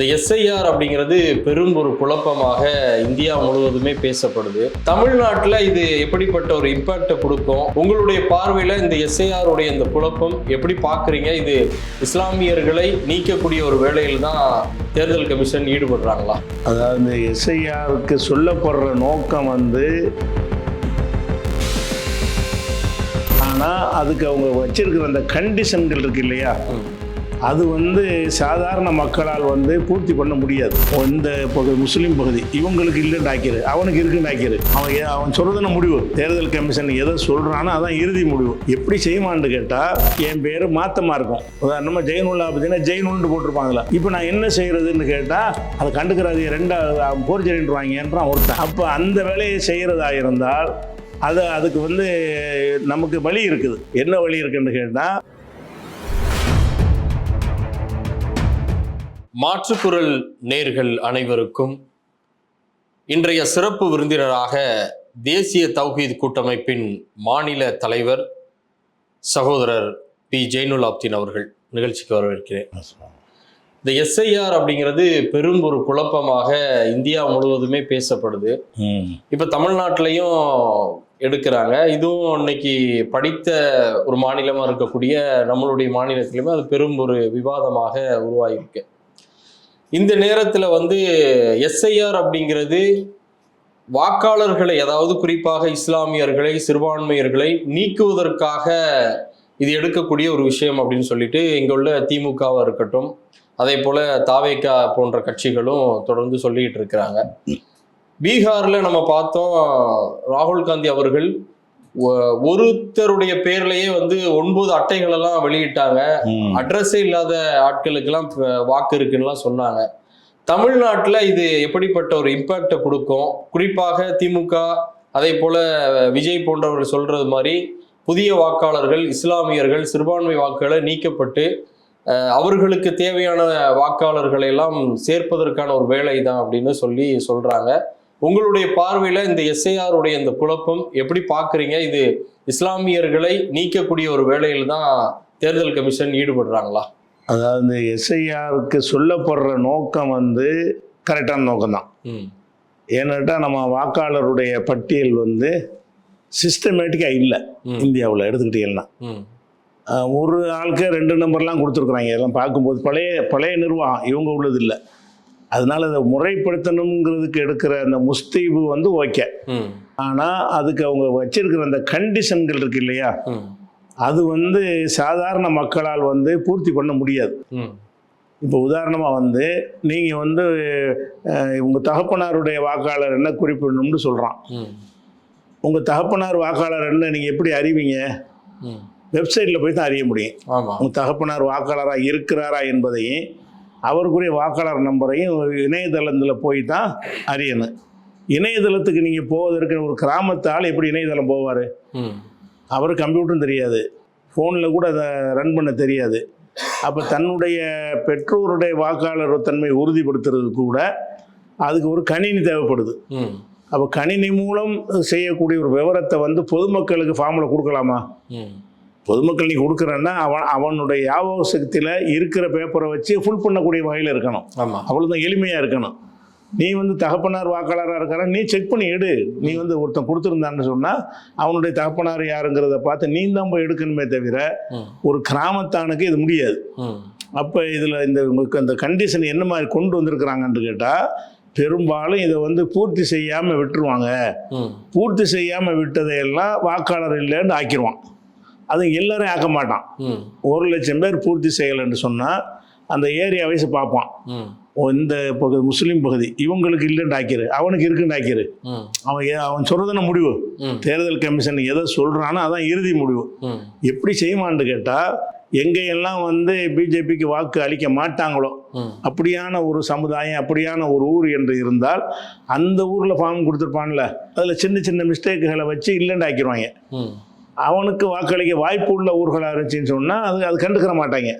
இந்த எஸ்ஐஆர் அப்படிங்கிறது பெரும் ஒரு குழப்பமாக இந்தியா முழுவதுமே பேசப்படுது. தமிழ்நாட்டில் இது எப்படிப்பட்ட ஒரு இம்பாக்டை கொடுக்கும்? உங்களுடைய பார்வையில் இந்த எஸ்ஐஆர் உடைய இந்த குழப்பம் எப்படி பார்க்குறீங்க? இது இஸ்லாமியர்களை நீக்கக்கூடிய ஒரு வேலையில் தான் தேர்தல் கமிஷன் ஈடுபடுறாங்களா? அதாவது எஸ்ஐஆருக்கு சொல்லப்படுற நோக்கம் வந்து ஆனால் அதுக்கு அவங்க வச்சிருக்கிற அந்த கண்டிஷன்கள் இருக்கு இல்லையா? அது வந்து சாதாரண மக்களால் வந்து பூர்த்தி பண்ண முடியாது. இந்த பகுதி முஸ்லீம் பகுதி இவங்களுக்கு இல்லைன்னு ஆக்கிரு அவனுக்கு இருக்குன்னு ஆக்கிரு. அவன் அவன் சொல்றதுன முடிவு. தேர்தல் கமிஷன் எதை சொல்றானோ அதான் இறுதி முடிவு. எப்படி செய்வான்னு கேட்டால் என் பேர் மாத்தமா இருக்கும். உதாரணமாக ஜெயினுல்லா பார்த்தீங்கன்னா ஜெயினுல்னு போட்டிருப்பாங்களா இப்போ நான் என்ன செய்யறதுன்னு கேட்டால் அதை கண்டுக்கிறாது ரெண்டாவது போர்ஜரின்றாங்கன்றான் ஒருத்தன். அப்போ அந்த வேலையை செய்கிறதா இருந்தால் அது அதுக்கு வந்து நமக்கு வழி இருக்குது. என்ன வழி இருக்குன்னு கேட்டால் மாற்றுக்குரல் நேர்கள் அனைவருக்கும் இன்றைய சிறப்பு விருந்தினராக தேசிய தௌஹீத் கூட்டமைப்பின் மாநில தலைவர் சகோதரர் பி. ஜெயினுல் ஆப்தீன் அவர்கள் நிகழ்ச்சிக்கு வரவேற்கிறேன். இந்த எஸ்ஐஆர் அப்படிங்கிறது பெரும் ஒரு குழப்பமாக இந்தியா முழுவதுமே பேசப்படுது. இப்போ தமிழ்நாட்டிலையும் எடுக்கிறாங்க. இதுவும் இன்னைக்கு படித்த ஒரு மாநிலமாக இருக்கக்கூடிய நம்மளுடைய மாநிலத்திலுமே அது பெரும் ஒரு விவாதமாக உருவாகியிருக்கு இந்த நேரத்தில் வந்து எஸ்ஐஆர் அப்படிங்கிறது வாக்காளர்களை அதாவது குறிப்பாக இஸ்லாமியர்களை சிறுபான்மையர்களை நீக்குவதற்காக இது எடுக்கக்கூடிய ஒரு விஷயம் அப்படின்னு சொல்லிட்டு இங்கே உள்ள திமுகவாக இருக்கட்டும் அதே போல தாவேக்கா போன்ற கட்சிகளும் தொடர்ந்து சொல்லிட்டு இருக்கிறாங்க. பீகாரில் நம்ம பார்த்தோம் ராகுல் காந்தி அவர்கள் ஒருத்தருடைய பேர்லயே வந்து ஒன்பது அட்டைகள் எல்லாம் வெளியிட்டாங்க. அட்ரஸே இல்லாத ஆட்களுக்கெல்லாம் ப- வாக்கு இருக்குன்னுலாம் சொன்னாங்க. தமிழ்நாட்டுல இது எப்படிப்பட்ட ஒரு இம்பாக்டை கொடுக்கும்? குறிப்பாக திமுக அதே போல விஜய் போன்றவர்கள் சொல்றது மாதிரி புதிய வாக்காளர்கள் இஸ்லாமியர்கள் சிறுபான்மை வாக்குகளை நீக்கப்பட்டு அவர்களுக்கு தேவையான வாக்காளர்களை எல்லாம் சேர்ப்பதற்கான ஒரு வேலை தான் அப்படின்னு சொல்லி சொல்றாங்க. உங்களுடைய பார்வையில இந்த எஸ்ஐஆர் உடைய இந்த குழப்பம் எப்படி பார்க்கறீங்க இது இஸ்லாமியர்களை நீக்கக்கூடிய ஒரு வேலையில் தான் தேர்தல் கமிஷன் ஈடுபடுறாங்களா? அதாவது எஸ்ஐஆருக்கு சொல்லப்படுற நோக்கம் வந்து கரெக்டான நோக்கம் தான். ம். ஏன்னாட்டா நம்ம வாக்காளருடைய பட்டியல் வந்து சிஸ்டமேட்டிக்காக இல்லை. இந்தியாவில் எடுத்துக்கிட்டீங்கன்னா. ஒரு ஆளுக்கு ரெண்டு நம்பர்லாம் கொடுத்துருக்குறாங்க. இதெல்லாம் பார்க்கும்போது பழைய பழைய நிர்வாகம் இவங்க உள்ளது இல்லை அதனால அதை முறைப்படுத்தணுங்கிறதுக்கு எடுக்கிற அந்த முஸ்தீபு வந்து ஓகே. ஆனால் அதுக்கு அவங்க வச்சிருக்கிற அந்த கண்டிஷன்கள் இருக்கு இல்லையா? அது வந்து சாதாரண மக்களால் வந்து பூர்த்தி பண்ண முடியாது. இப்போ உதாரணமாக வந்து நீங்கள் வந்து உங்கள் தகப்பனாருடைய வாக்காளர் என்ன குறிப்பிடணும்னு சொல்கிறான் உங்கள் தகப்பனார் வாக்காளர் என்ன நீங்கள் எப்படி அறிவீங்க? வெப்சைட்டில் போய் தான் அறிய முடியும். உங்கள் தகப்பனார் வாக்காளராக இருக்கிறாரா என்பதையும் அவருக்குரிய வாக்காளர் நம்பரையும் இணையதளத்தில் போய் தான் அறியணும். இணையதளத்துக்கு நீங்கள் போவதற்கு ஒரு கிராமத்தால் எப்படி இணையதளம் போவார்? அவர் கம்ப்யூட்டரும் தெரியாது. ஃபோனில் கூட அதை ரன் பண்ண தெரியாது. அப்போ தன்னுடைய பெற்றோருடைய வாக்காளர் தன்மை உறுதிப்படுத்துறதுக்கு கூட அதுக்கு ஒரு கணினி தேவைப்படுது. அப்போ கணினி மூலம் செய்யக்கூடிய ஒரு விவரத்தை வந்து பொதுமக்களுக்கு ஃபார்மில் கொடுக்கலாமா? பொதுமக்கள் நீ கொடுக்குறன்னா அவன் அவனுடைய ஞாபக சக்தியில் இருக்கிற பேப்பரை வச்சு ஃபுல் பண்ணக்கூடிய வகையில் இருக்கணும். ஆமா. அவ்வளோதான் எளிமையாக இருக்கணும். நீ வந்து தகப்பனார் வாக்காளராக இருக்கிற நீ செக் பண்ணி எடு. நீ வந்து ஒருத்தன் கொடுத்துருந்தான்னு சொன்னால் அவனுடைய தகப்பனார் யாருங்கிறத பார்த்து நீ தான் போய் எடுக்கணுமே தவிர ஒரு கிராமத்தானுக்கு இது முடியாது. அப்போ இதில் இந்த உங்களுக்கு அந்த கண்டிஷன் என்ன மாதிரி கொண்டு வந்திருக்கிறாங்கன்னு கேட்டால் பெரும்பாலும் இதை வந்து பூர்த்தி செய்யாமல் விட்டுருவாங்க. பூர்த்தி செய்யாமல் விட்டதையெல்லாம் வாக்காளர் இல்லைன்னு ஆக்கிடுவான் அது எல்லாரையும் ஆக்க மாட்டான். ஒரு லட்சம் பேர் பூர்த்தி செய்யலைன்னு சொன்னால் அந்த ஏரியா வயசு பார்ப்பான். இந்த பகுதி முஸ்லீம் பகுதி இவங்களுக்கு இல்லைன்னு ஆக்கிரு அவனுக்கு இருக்குன்னு ஆக்கிரு. அவன் அவன் சொல்கிறதுன முடிவு. தேர்தல் கமிஷன் எதை சொல்கிறானோ அதான் இறுதி முடிவு. எப்படி செய்வான்னு கேட்டால் எங்கெல்லாம் வந்து பிஜேபிக்கு வாக்கு அளிக்க மாட்டாங்களோ அப்படியான ஒரு சமுதாயம் அப்படியான ஒரு ஊர் என்று இருந்தால் அந்த ஊரில் ஃபார்ம் கொடுத்துருப்பான்ல அதில் சின்ன சின்ன மிஸ்டேக்குகளை வச்சு இல்லைன்னு ஆக்கிடுவாங்க அவனுக்கு வாக்களிக்க வாய்ப்பு உள்ள ஊர்களாக இருந்துச்சுன்னு சொன்னால் அது அது கண்டுக்கிற மாட்டாங்க.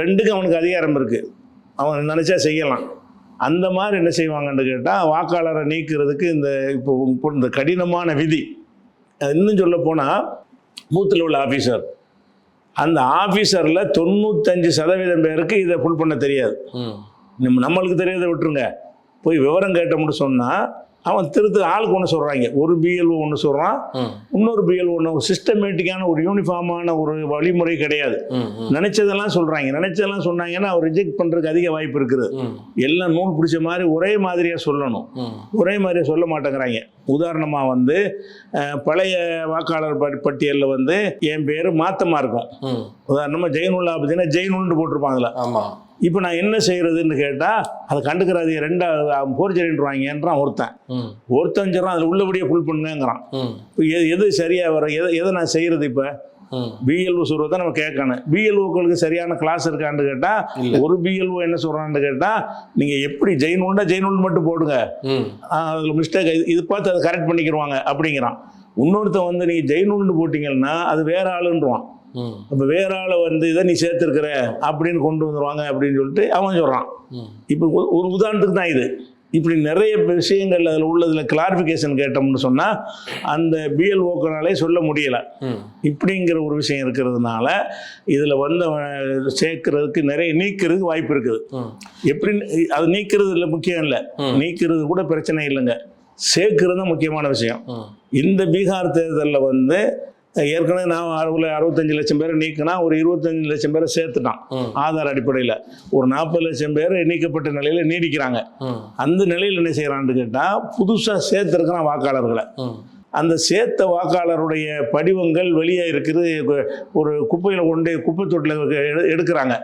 ரெண்டுக்கும் அவனுக்கு அதிகாரம் இருக்குது அவன் நினச்சா செய்யலாம். அந்த மாதிரி என்ன செய்வாங்கன்னு கேட்டால் வாக்காளரை நீக்கிறதுக்கு இந்த இப்போ இந்த கடினமான விதி. இன்னும் சொல்ல போனால் பூத்தில் உள்ள ஆஃபீஸர் அந்த ஆஃபீஸரில் தொண்ணூத்தஞ்சு சதவீதம் பேருக்கு இதை ஃபுல் பண்ண தெரியாது. நம்ம நம்மளுக்கு தெரியாத விட்டுருங்க. போய் விவரம் கேட்டோம்னு சொன்னால் அவன் திருத்து ஆளுக்கு ஒன்று சொல்கிறாங்க ஒரு பிஎல்ஓ ஒன்று சொல்கிறான் இன்னொரு பிஎல்ஓ ஒன்று சிஸ்டமேட்டிக்கான ஒரு யூனிஃபார்மான ஒரு வழிமுறை கிடையாது. நினைச்சதெல்லாம் சொல்கிறாங்க நினைச்சதெல்லாம் சொன்னாங்கன்னா அவர் ரிஜெக்ட் பண்ணுறதுக்கு அதிக வாய்ப்பு இருக்குது. எல்லாம் நூல் பிடிச்ச மாதிரி ஒரே மாதிரியாக சொல்லணும். ஒரே மாதிரியாக சொல்ல மாட்டேங்கிறாங்க. உதாரணமாக வந்து பழைய வாக்காளர் பட் பட்டியலில் வந்து என் பேர் மாத்தமாக இருக்கும். உதாரணமாக ஜெயினுல்லா பார்த்தீங்கன்னா ஜெயினுல்னு போட்டிருப்பாங்க அதில் ஆமா. இப்போ நான் என்ன செய்யறதுன்னு கேட்டால் அதை கண்டுக்கிறாது ரெண்டா போர்ஜரின்றாங்கன்றான் ஒருத்தன். ஒருத்தன் சொல்கிறான் அதில் உள்ளபடியே ஃபுல் பண்ணுங்கிறான். இப்போ எது எது சரியாக வர எதை எதை நான் செய்கிறது இப்போ. பிஎல்ஓ சொல்கிறத நம்ம கேட்கணும். பிஎல்ஓக்களுக்கு சரியான கிளாஸ் இருக்கான்னு கேட்டால். ஒரு பிஎல்ஓ என்ன சொல்கிறான்னு கேட்டால் நீங்கள் எப்படி ஜெயினுண்டா ஜெயினுல் மட்டும் போடுங்க. அதில் மிஸ்டேக் இது பார்த்து அதை கரெக்ட் பண்ணிக்கிடுவாங்க அப்படிங்கிறான். இன்னொருத்தன் வந்து நீங்கள் ஜெயினுல்னு போட்டிங்கன்னா அது வேற ஆளுன்றான் அப்போ வேற ஆளை வந்து இதை நீ சேர்த்துருக்குற அப்படின்னு கொண்டு வந்துருவாங்க அப்படின்னு சொல்லிட்டு அவன் சொல்கிறான். இப்போ ஒரு- உதாரணத்துக்கு தான் இது. இப்படி நிறைய விஷயங்கள் அதில் உள்ளதில் கிளாரிஃபிகேஷன் கேட்டோம்னு சொன்னால் அந்த பிஎல்ஓக்கனாலே சொல்ல முடியலை. இப்படிங்கிற ஒரு விஷயம் இருக்கிறதுனால இதில் வந்து சேர்க்கறதுக்கு நிறைய நீக்கிறதுக்கு வாய்ப்பு இருக்குது. எப்படி அது நீக்கிறது இல்லை முக்கியம் இல்லை. நீக்கிறது கூட பிரச்சனை இல்லைங்க. சேர்க்கறது தான் முக்கியமான விஷயம். இந்த பீகார் தேர்தலில் வந்து ஏற்கனவே நான் அறுபது அறுபத்தஞ்சு லட்சம் பேரை நீக்கினா ஒரு இருபத்தஞ்சு லட்சம் பேரை சேர்த்துட்டான். ஆதார் அடிப்படையில் ஒரு நாற்பது லட்சம் பேர் நீக்கப்பட்ட நிலையில் நீடிக்கிறாங்க அந்த நிலையில் என்ன செய்கிறான்னு கேட்டால் புதுசாக சேர்த்துருக்கிறான் வாக்காளர்களை. அந்த சேர்த்த வாக்காளருடைய படிவங்கள் வெளியே இருக்குது கு- ஒரு குப்பையில் கொண்டு குப்பை தொட்டில் எடு- எடுக்கிறாங்க.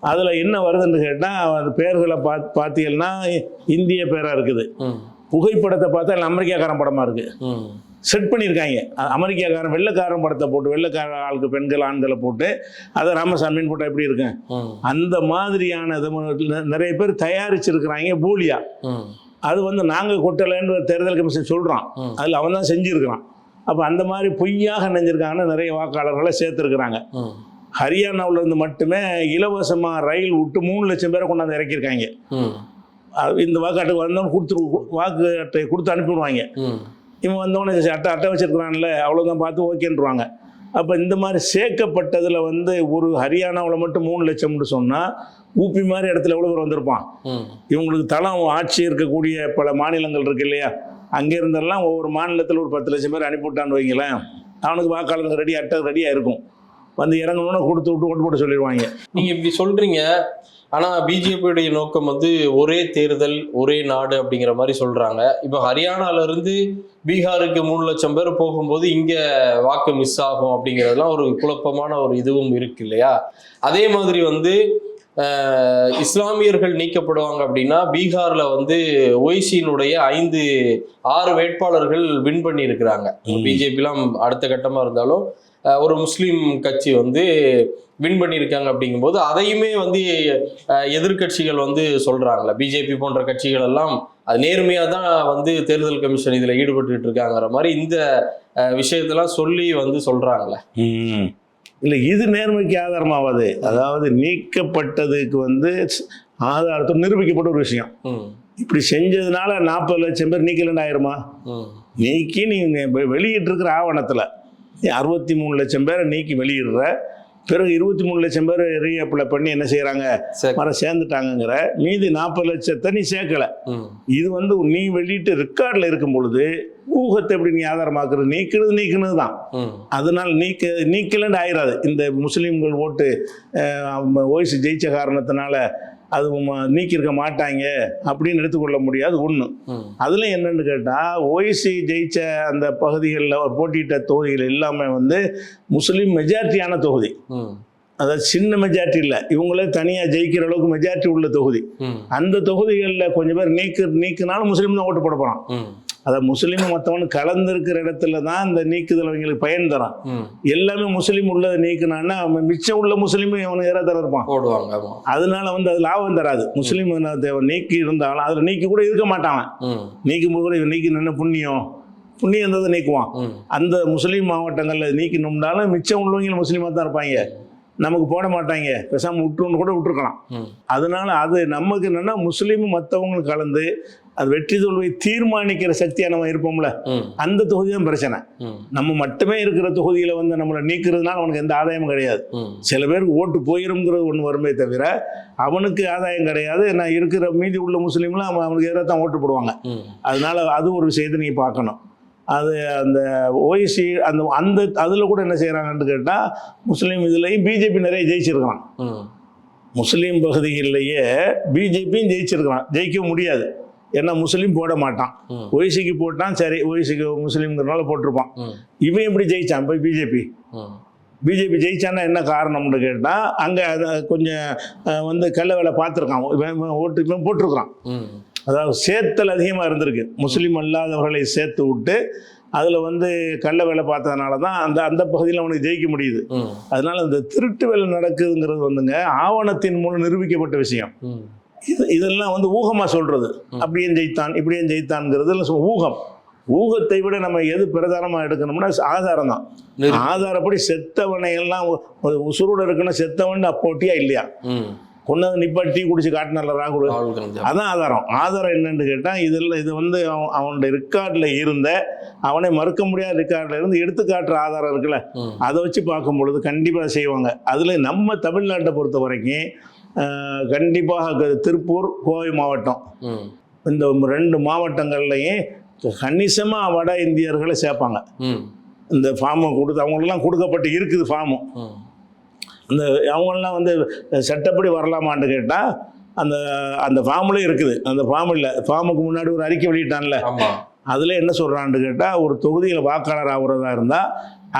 அதில் என்ன வருதுன்னு கேட்டால் அந்த பேர்களை பாத் பார்த்தீங்கன்னா இந்திய பேராக இருக்குது. புகைப்படத்தை பார்த்தா அமெரிக்காக்காரன் படமாக இருக்குது. செட் பண்ணியிருக்காங்க அமெரிக்காக்காரன் வெள்ளைக்காரன் படத்தை போட்டு வெள்ளைக்கார ஆளுக்கு பெண்கள் ஆண்களை போட்டு அதை ராமசாமின்னு போட்டால் எப்படி இருக்கும் ம். அந்த மாதிரியான இது நிறைய பேர் தயாரிச்சிருக்கிறாங்க போலியா. அது வந்து நாங்கள் கொட்டலைன்னு ஒரு தேர்தல் கமிஷன் சொல்கிறான். அதில் அவன் தான் செஞ்சுருக்கிறான் அப்போ அந்த மாதிரி பொய்யாக நினைஞ்சிருக்காங்கன்னு நிறைய வாக்காளர்களை சேர்த்துருக்குறாங்க. ஹரியானாவுல இருந்து மட்டுமே இலவசமாக ரயில் விட்டு மூணு லட்சம் பேரை கொண்டாந்து இறக்கியிருக்காங்க இந்த வாக்காட்டுக்கு வந்தவன் கொடுத்துரு வாக்கு அட்டை கொடுத்து அனுப்பிவிடுவாங்க. இவன் வந்தவனே சரி, அட்டை அட்டை வச்சிருக்கிறான்ல அவ்வளோதான் பார்த்து ஓகேன்றுவாங்க. அப்போ இந்த மாதிரி சேர்க்கப்பட்டதில் வந்து ஒரு ஹரியானாவில் மட்டும் மூணு லட்சம்னு சொன்னால் ஊபி மாதிரி இடத்துல எவ்வளோ பேர் வந்திருப்பான். இவங்களுக்கு தளம் ஆட்சி இருக்கக்கூடிய பல மாநிலங்கள் இருக்கு இல்லையா? அங்கே இருந்தெல்லாம் ஒவ்வொரு மாநிலத்தில் ஒரு பத்து லட்சம் பேர் அனுப்பிவிட்டான்னு வைங்களேன் அவனுக்கு வாக்காளருக்கு ரெடி அட்டை ரெடியாக இருக்கும் வந்து இறங்கணுன்னு கொடுத்து விட்டு ஓட்டு போட்டு சொல்லிடுவாங்க. நீங்க இப்படி சொல்றீங்க. ஆனா பிஜேபியுடைய நோக்கம் வந்து ஒரே தேர்தல் ஒரே நாடு அப்படிங்கிற மாதிரி சொல்றாங்க. இப்போ ஹரியானால இருந்து பீகாருக்கு மூணு லட்சம் பேர் போகும்போது இங்க வாக்கு மிஸ் ஆகும் அப்படிங்கிறதுலாம் ஒரு குழப்பமான ஒரு இதுவும் இருக்கு இல்லையா? அதே மாதிரி வந்து இஸ்லாமியர்கள் நீக்கப்படுவாங்க அப்படின்னா பீகார்ல வந்து ஒய்சியினுடைய ஐந்து ஆறு வேட்பாளர்கள் வின் பண்ணி இருக்கிறாங்க ம். பிஜேபிலாம் அடுத்த கட்டமா இருந்தாலும் ஒரு முஸ்லீம் கட்சி வந்து வின் பண்ணியிருக்காங்க அப்படிங்கும்போது அதையுமே வந்து அஹ், எதிர்க்கட்சிகள் வந்து சொல்றாங்களே. பிஜேபி போன்ற கட்சிகள் எல்லாம் அது நேர்மையா தான் வந்து தேர்தல் கமிஷன் இதுல ஈடுபட்டுட்டு இருக்காங்கிற மாதிரி இந்த விஷயத்தெல்லாம் சொல்லி வந்து சொல்றாங்களே. இல்லை இது நேர்மைக்கு ஆதாரமாகாது அதாவது நீக்கப்பட்டதுக்கு வந்து ஆதாரத்தோடு நிரூபிக்கப்பட்ட ஒரு விஷயம். இப்படி செஞ்சதுனால நாற்பது லட்சம் பேர் நீக்கலன்னு ஆயிருமா? நீக்கி நீ வெளியிட்டிருக்கிற ஆவணத்தில். அறுபத்தி மூணு லட்சம் பேரை நீக்கி வெளியிடுற பிறகு இருபத்தி மூணு லட்சம் பேர் ரீஅப்ளை பண்ணி என்ன செய்கிறாங்க சரி. மர சேர்ந்துட்டாங்கங்கிற மீதி நாற்பது லட்சத்தை நீ சேர்க்கலை. இது வந்து நீ வெளியிட்டு ரெக்கார்டில் இருக்கும் பொழுது ஊகத்தை எப்படி நீ ஆதாரமாக்குறது? நீக்கிறது நீக்கினது தான் அதனால் நீக்க நீக்கலன்னு ஆயிராது. இந்த முஸ்லீம்கள் ஓட்டு ஓய்ஸ் ஜெயிச்ச காரணத்தினால அது நீக்கியிருக்க மாட்டாங்க அப்படின்னு எடுத்துக்கொள்ள முடியாது ஒன்று அதில் என்னன்னு கேட்டால் ஓய்சி ஜெயிச்ச அந்த பகுதிகளில் போட்டியிட்ட தொகுதிகள் எல்லாமே வந்து முஸ்லீம் மெஜாரிட்டியான தொகுதி. அதாவது சின்ன மெஜாரிட்டி இல்லை. இவங்களே தனியாக ஜெயிக்கிற அளவுக்கு மெஜாரிட்டி உள்ள தொகுதி. அந்த தொகுதிகளில் கொஞ்சம் பேர் நீக்கு நீக்கினாலும் முஸ்லீம் தான் ஓட்டு போட போகிறான் அதை முஸ்லீம் மற்றவனு கலந்துருக்கிற இடத்துல தான் இந்த நீக்குதல் அவங்களுக்கு பயன் தரான். ம். எல்லாமே முஸ்லீம் உள்ளதை நீக்கினான்னா அவன் மிச்சம் உள்ள முஸ்லீமும் அவனுக்கு ஏறாத இருப்பான் போடுவாங்க அதனால வந்து அது லாபம் தராது. முஸ்லீம் நீக்கி இருந்தாலும் அதில் நீக்கி கூட இருக்க மாட்டான் நீக்கும் போது கூட நீக்கி நின்று புண்ணியம் புண்ணியம் இருந்ததை நீக்குவான். அந்த முஸ்லீம் மாவட்டங்களில் நீக்கணும்னாலும் மிச்சம் உள்ளவங்க முஸ்லீமாக தான் இருப்பாங்க. நமக்கு போட மாட்டாங்க. பேசாமல் விட்டுன்னு கூட விட்டுருக்கலாம். அதனால அது நமக்கு என்னென்னா முஸ்லீமும் மற்றவங்களும் கலந்து அது வெற்றி தோல்வியை தீர்மானிக்கிற சக்தியாக நம்ம இருப்போம்ல அந்த தொகுதி தான் பிரச்சனை நம்ம மட்டுமே இருக்கிற தொகுதியில் வந்து நம்மளை நீக்கிறதுனால அவனுக்கு எந்த ஆதாயமும் கிடையாது. சில பேருக்கு ஓட்டு போயிருங்கிறது ஒன்று வருமே தவிர அவனுக்கு ஆதாயம் கிடையாது. நான் இருக்கிற மீதி உள்ள முஸ்லீம்லாம் அவன் அவனுக்கு எதிராக தான் ஓட்டு போடுவாங்க. அதனால அது ஒரு விஷயத்தை நீங்கள் பார்க்கணும். அது அந்த ஓய்சி அந்த அந்த அதில் கூட என்ன செய்கிறாங்கன்னு கேட்டால் முஸ்லீம் இதுலேயும் பிஜேபி நிறைய ஜெயிச்சிருக்கிறான். முஸ்லீம் பகுதிகளிலேயே பிஜேபியும் ஜெயிச்சிருக்கிறான். ஜெயிக்க முடியாது. ஏன்னா முஸ்லீம் போட மாட்டான். ஒய்சிக்கு போட்டான் சரி ஒய்சிக்கு முஸ்லீம்ங்கிறனால போட்டிருப்பான். இவன் எப்படி ஜெயிச்சான்? போய் பிஜேபி பிஜேபி ஜெயிச்சான்னா என்ன காரணம்னு கேட்டால் அங்கே கொஞ்சம் வந்து கள்ள வேலை பார்த்துருக்கான். இவன் ஓட்டு இவன் போட்டிருக்கிறான். அதாவது சேர்த்தல் அதிகமாக இருந்திருக்கு. முஸ்லீம் அல்லாதவர்களை சேர்த்து விட்டு அதில் வந்து கள்ள வேலை பார்த்ததுனால தான் அந்த அந்த பகுதியில் அவனுக்கு ஜெயிக்க முடியுது. அதனால இந்த திருட்டு வேலை நடக்குதுங்கிறது வந்துங்க ஆவணத்தின் மூலம் நிரூபிக்கப்பட்ட விஷயம். இது இதெல்லாம் வந்து ஊகமாக சொல்றது. அப்படியே ஜெயித்தான் இப்படியே ஜெயித்தான்ங்கிறது ஊகம். ஊகத்தை விட நம்ம எது பிரதானமாக எடுக்கணும்னா ஆதாரம் தான். ஆதாரப்படி செத்தவனை எல்லாம் உசுரோட இருக்கணும் செத்தவன் அப்போட்டியா இல்லையா? கொண்டாந்து நிப்பாட்டி டீ குடிச்சு காட்டினால ராகுல். அதான் ஆதாரம். ஆதாரம் என்னன்னு கேட்டால் இதில் இது வந்து அவன் அவனுடைய ரெக்கார்டில் இருந்த அவனை மறுக்க முடியாத ரெக்கார்டில் இருந்து எடுத்து காட்டுற ஆதாரம் இருக்குல்ல. அதை வச்சு பார்க்கும் பொழுது கண்டிப்பாக செய்வாங்க. அதில் நம்ம தமிழ்நாட்டை பொறுத்த வரைக்கும் கண்டிப்பாக திருப்பூர் கோவை மாவட்டம். இந்த ரெண்டு மாவட்டங்கள்லையும் கணிசமாக வட இந்தியர்களை சேர்ப்பாங்க. இந்த ஃபார்மை கொடுத்து அவங்களுக்கெல்லாம் கொடுக்கப்பட்டு இருக்குது ஃபார்மு ம் அந்த அவங்களாம் வந்து சட்டப்படி வரலாமான்னு கேட்டால் அந்த அந்த ஃபார்ம்லேயே இருக்குது. அந்த ஃபார்ம் இல்லை. ஃபார்முக்கு முன்னாடி ஒரு அறிக்கை வெளியிட்டான்ல. அதில் என்ன சொல்கிறான்னு கேட்டால் ஒரு தொகுதியில் வாக்காளர் ஆகுறதா இருந்தால்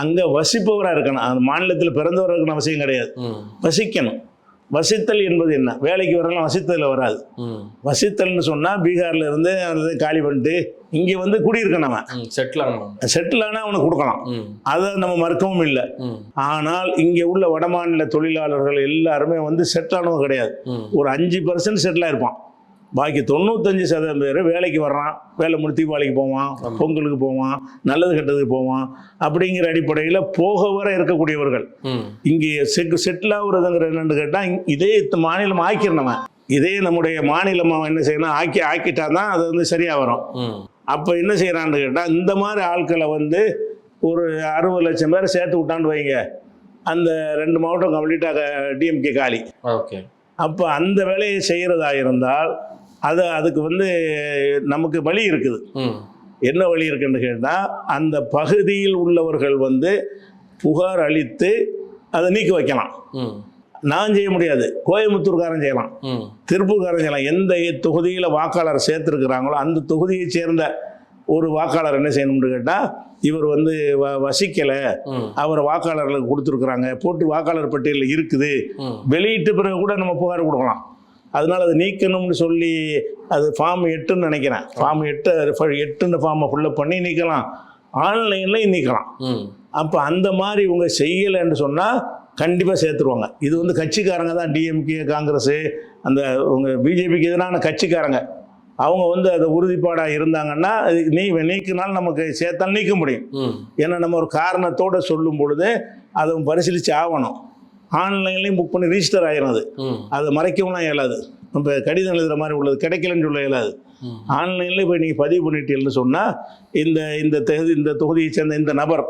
அங்கே வசிப்பவராக இருக்கணும். அந்த மாநிலத்தில் பிறந்தவராக இருக்கணும் அவசியம் கிடையாது. வசிக்கணும். வசித்தல் என்பது என்ன? வேலைக்கு வரலாம் வசித்ததில் வராது. வசித்தல்னு சொன்னால் பீகார்ல இருந்து அந்த காலி பண்ணிட்டு இங்கே வந்து குடியிருக்கணும் அவன். செட்டில் ஆகணும் செட்டில் ஆனால் அவனுக்கு கொடுக்கலாம். அதை நம்ம மறுக்கவும் இல்லை. ஆனால் இங்கே உள்ள வடமாநில தொழிலாளர்கள் எல்லாருமே வந்து செட்டில் ஆனவங்க கிடையாது. ஒரு அஞ்சு பர்சன்ட் செட்டில் இருப்பான் பாக்கி தொண்ணூத்தஞ்சு சதவீதம் பேர் வேலைக்கு வர்றான். வேலை முடித்து தீபாவளிக்கு போவான். பொங்கலுக்கு போவான் நல்லது கெட்டதுக்கு போவான். அப்படிங்கிற அடிப்படையில் போக வர இருக்கக்கூடியவர்கள். இங்கே செக் செட்டில் ஆகுறதுங்கிற என்னன்னு கேட்டால் இதே மாநிலம் ஆக்கிடணும் இதே நம்முடைய மாநிலம் அவன் என்ன செய்யணும் ஆக்கி ஆக்கிட்டா தான் அது வந்து சரியாக வரும். அப்போ என்ன செய்கிறான்னு கேட்டால் இந்த மாதிரி ஆட்களை வந்து ஒரு அறுபது லட்சம் பேரை சேர்த்து விட்டான்னு வைங்க. அந்த ரெண்டு மாவட்டம் கம்ப்ளீட்டாக டிஎம்கே காலி. ஓகே. அப்போ அந்த வேலையை செய்கிறதா இருந்தால் அது அதுக்கு வந்து நமக்கு வழி இருக்குது. என்ன வழி இருக்குன்னு கேட்டால் அந்த பகுதியில் உள்ளவர்கள் வந்து புகார் அளித்து அதை நீக்கி வைக்கலாம். நான் செய்ய முடியாது. கோயம்புத்தூர்காரன் செய்யலாம். திருப்பூர்காரன் செய்யலாம். எந்த தொகுதியில் வாக்காளர் சேர்த்துருக்குறாங்களோ அந்த தொகுதியை சேர்ந்த ஒரு வாக்காளர் என்ன செய்யணும்னு கேட்டால் இவர் வந்து வ வசிக்கலை. அவர் வாக்காளர்களுக்கு கொடுத்துருக்குறாங்க. போட்டு வாக்காளர் பட்டியலில் இருக்குது. வெளியிட்ட பிறகு கூட நம்ம புகார் கொடுக்கலாம். அதனால அதை நீக்கணும்னு சொல்லி அது ஃபார்ம் எட்டுன்னு நினைக்கிறேன். ஃபார்ம் எட்டு எட்டுன்னு ஃபார்மை ஃபுல்லப் பண்ணி நீக்கலாம். ஆன்லைன்லையும் நீக்கலாம். அப்போ அந்த மாதிரி இவங்க செய்யலைன்னு சொன்னால் கண்டிப்பாக சேர்த்துருவாங்க. இது வந்து கட்சிக்காரங்க தான் டிஎம்கே காங்கிரஸு அந்த உங்க பிஜேபிக்கு எதிரான கட்சிக்காரங்க. அவங்க வந்து அதை உறுதிப்பாடாக இருந்தாங்கன்னா அது நீ நீக்கினாலும் நமக்கு சேர்த்தாலும் நீக்க முடியும். ஏன்னா நம்ம ஒரு காரணத்தோடு சொல்லும் பொழுது அதை பரிசீலித்து ஆகணும். ஆன்லைன்லேயும் புக் பண்ணி ரிஜிஸ்டர் ஆயிரும் அது. அதை மறைக்கவும் இயலாது. நம்ம கடிதம் எழுதுகிற மாதிரி உள்ளது கிடைக்கலன்னு சொல்ல இயலாது. ஆன்லைனில் போய் நீங்கள் பதிவு பண்ணிட்டீங்கன்னு சொன்னால் இந்த இந்த தொகுதி இந்த தொகுதியை சேர்ந்த இந்த நபர்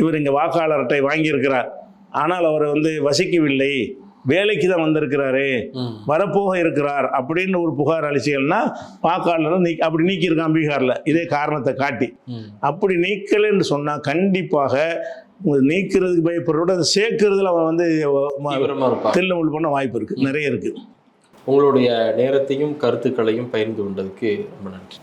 இவர் இங்கே வாக்காளர் அட்டை வாங்கியிருக்கிறார். ஆனால் அவர் வந்து வசிக்கவில்லை. வேலைக்கு தான் வந்திருக்கிறாரு. வரப்போக இருக்கிறார் அப்படின்னு ஒரு புகார் அளிச்சிகள்னா வாக்காளர் நீ அப்படி நீக்கியிருக்கான் பீகாரில். இதே காரணத்தை காட்டி. அப்படி நீக்கலைன்னு சொன்னால் கண்டிப்பாக நீக்கிறதுக்கு பயப்படுறோட அதை சேர்க்கறதுல அவன் வந்து தில்லுமுள் பண்ண வாய்ப்பு இருக்குது நிறைய இருக்குது உங்களுடைய நேரத்தையும் கருத்துக்களையும் பகிர்ந்து கொண்டதுக்கு ரொம்ப நன்றி.